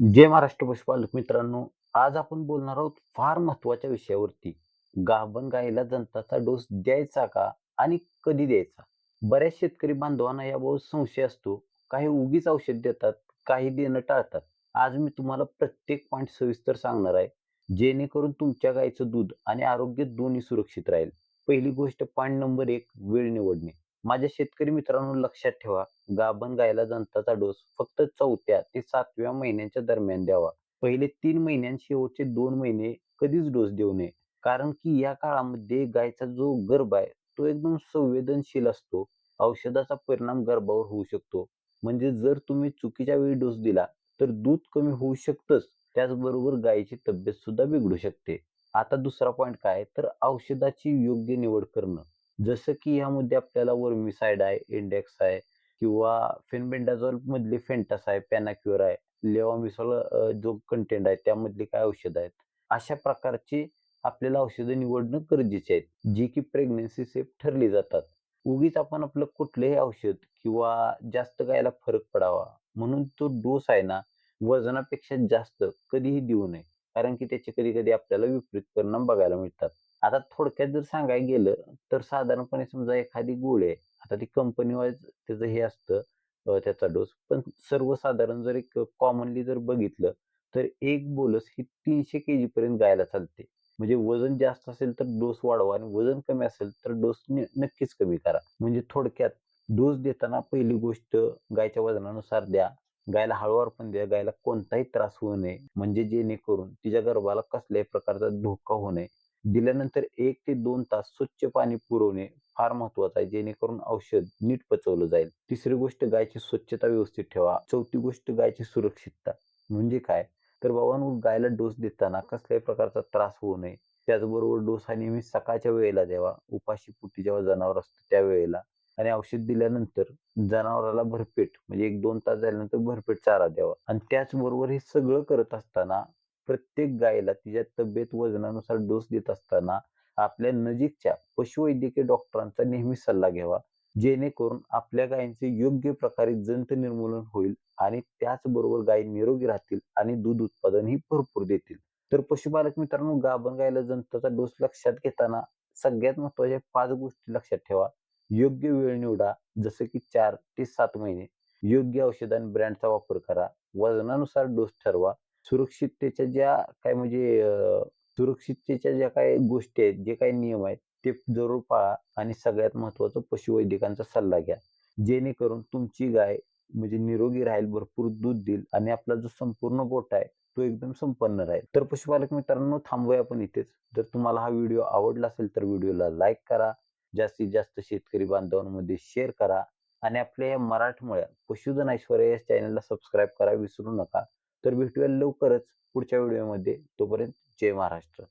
जय महाराष्ट्र पशुपालक मित्रांनो आज आपण बोलणार आहोत फार महत्त्वाच्या विषयावरती. गाभण गाईला जंताचा डोस द्यायचा का आणि कधी द्यायचा? बऱ्याच शेतकरी बांधवांना याबाबत संशय असतो. काही उगीच औषध देतात काही देणं टाळतात. आज मी तुम्हाला प्रत्येक पॉईंट सविस्तर सांगणार आहे. जेणेकरून तुमच्या गाईचं दूध आणि आरोग्य दोन्ही सुरक्षित राहील. पहिली गोष्ट पॉईंट नंबर एक वेळ निवडणे. माझ्या शेतकरी मित्रांनो लक्षात ठेवा गाभण गायला जंताचा डोस फक्त चौथ्या ते सातव्या महिन्यांच्या दरम्यान द्यावा. पहिले तीन महिन्यांचे शेवटचे दोन महिने कधीच डोस देऊ नये. कारण की या काळामध्ये गायचा जो गर्भ आहे तो एकदम संवेदनशील असतो. औषधाचा परिणाम गर्भावर होऊ शकतो. म्हणजे जर तुम्ही चुकीच्या वेळी डोस दिला तर दूध कमी होऊ शकतंच. त्याचबरोबर गायीची तब्येत सुद्धा बिघडू शकते. आता दुसरा पॉईंट काय? तर औषधाची योग्य निवड करणं. जसं की यामध्ये आपल्याला वर्मिसाइड आहे इंडेक्स आहे किंवा फेनबेंडाझोल मधली फेंटास आहे पॅनाक्युअर आहे लेवामिसॉल जो कंटेंट आहे त्यामधली काय औषध आहेत? अशा प्रकारची आपल्याला औषधं निवडणं गरजेचे आहेत जी की प्रेग्नेन्सी सेफ ठरली जातात. उगीच आपण आपलं कुठलंही औषध किंवा जास्त गायला फरक पडावा म्हणून तो डोस आहे ना वजनापेक्षा जास्त कधीही देऊ नये. कारण की त्याचे कधी कधी आपल्याला विपरीत परिणाम बघायला मिळतात. आता थोडक्यात जर सांगायला गेलं तर साधारणपणे समजा एखादी गोळी आहे आता ती कंपनी वाईज त्याचं हे असतं त्याचा डोस पण सर्वसाधारण जर एक कॉमनली जर बघितलं तर एक बोलस ही तीनशे के जी पर्यंत गायला चालते. म्हणजे वजन जास्त असेल तर डोस वाढवा आणि वजन कमी असेल तर डोस नक्कीच कमी करा. म्हणजे थोडक्यात डोस देताना पहिली गोष्ट गायच्या वजनानुसार द्या. गायला हळूवार पण द्या. गायला कोणताही त्रास होऊ नये. म्हणजे जेणेकरून तिच्या गर्भाला कसल्याही प्रकारचा धोका होऊ नये. दिल्यानंतर एक ते दोन तास स्वच्छ पाणी पुरवणे फार महत्वाचं आहे जेणेकरून औषध नीट पचवलं जाईल. तिसरी गोष्ट गायची स्वच्छता व्यवस्थित ठेवा. चौथी गोष्ट गायची सुरक्षितता. म्हणजे काय? तर बाबांनो गायला डोस देताना कसल्याही प्रकारचा त्रास होऊ नये. त्याचबरोबर डोस हा नेहमी सकाळच्या वेळेला द्यावा. उपाशी पोटी जेव्हा जनावर असतं त्यावेळेला आणि औषध दिल्यानंतर जनावराला भरपेट म्हणजे एक दोन तास झाल्यानंतर भरपेट चारा द्यावा. आणि त्याचबरोबर हे सगळं करत असताना प्रत्येक गायीला तिच्या तब्येत वजनानुसार डोस देत असताना आपल्या नजीकच्या पशुवैद्यकीय डॉक्टरांचा नेहमी सल्ला घ्यावा. जेणेकरून आपल्या गायींचे योग्य प्रकारे जंत निर्मूलन होईल आणि त्याचबरोबर गायी निरोगी राहतील आणि दूध उत्पादनही भरपूर देतील. तर पशुपालक मित्रांनो गाभण गायला जंतचा डोस लक्षात घेताना सगळ्यात महत्त्वाच्या पाच गोष्टी लक्षात ठेवा. योग्य वेळ निवडा जसं की चार ते सात महिने. योग्य औषध आणि ब्रँडचा वापर करा. वजनानुसार डोस ठरवा. सुरक्षिततेच्या ज्या काय म्हणजे सुरक्षिततेच्या ज्या काही गोष्टी आहेत जे काही नियम आहेत ते जरूर पाळा आणि सगळ्यात महत्वाचं पशुवैद्यकांचा सल्ला घ्या. जेणेकरून तुमची गाय म्हणजे निरोगी राहील भरपूर दूध देईल आणि आपला जो संपूर्ण गोठा आहे तो एकदम संपन्न राहील. तर पशुपालक मित्रांनो थांबूया आपण इथेच. जर तुम्हाला हा व्हिडिओ आवडला असेल तर व्हिडिओला लाईक करा जास्तीत जास्त शेतकरी बांधवांमध्ये शेअर करा आणि आपल्या या मराठमोळ्या पशुधन ऐश्वर्या या चॅनलला सबस्क्राईब करा विसरू नका. तर भेटूया लवकरच पुढच्या व्हिडिओमध्ये तोपर्यंत जय महाराष्ट्र.